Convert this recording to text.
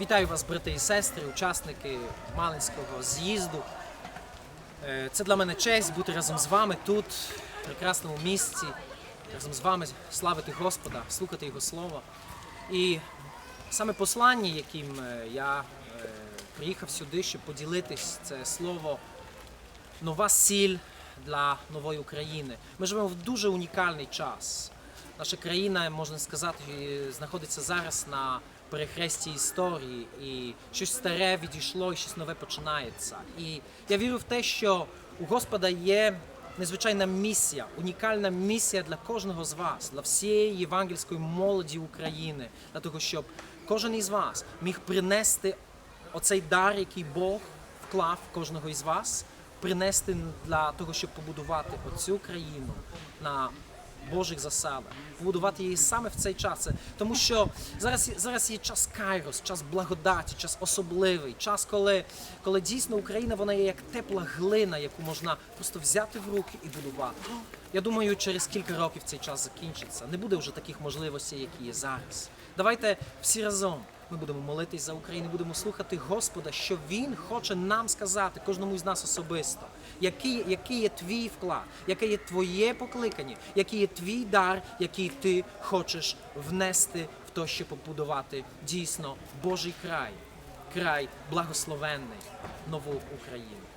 Вітаю вас, брати і сестри, учасники Малинського з'їзду. Е, Це для мене честь бути разом з вами тут, в прекрасному місці, разом з вами славити Господа, слухати Його Слово. І саме послання, яким е, я е, приїхав сюди, щоб поділитись, це слово нова сіль для нової України. Ми живемо в дуже унікальний час. Наша країна, можна сказати, знаходиться зараз на перехресті історії, і щось старе відійшло, і щось нове починається. І я вірю в те, що у Господа є незвичайна місія, унікальна місія для кожного з вас, для всієї євангельської молоді України, для того, щоб кожен із вас міг принести оцей дар, який Бог вклав кожного із вас, принести для того, щоб побудувати оцю країну на Божих засадах, побудувати її саме в цей час. Тому що зараз, зараз є час кайрос, час благодаті, час особливий, час, коли, коли дійсно Україна вона є як тепла глина, яку можна просто взяти в руки і будувати. Я думаю, через кілька років цей час закінчиться. Не буде вже таких можливостей, які є зараз. Давайте всі разом. Ми будемо молитись за Україну, будемо слухати Господа, що Він хоче нам сказати, кожному із нас особисто, який, який є твій вклад, яке є твоє покликання, який є твій дар, який ти хочеш внести в то, щоб побудувати дійсно Божий край, край благословенний, нову Україну.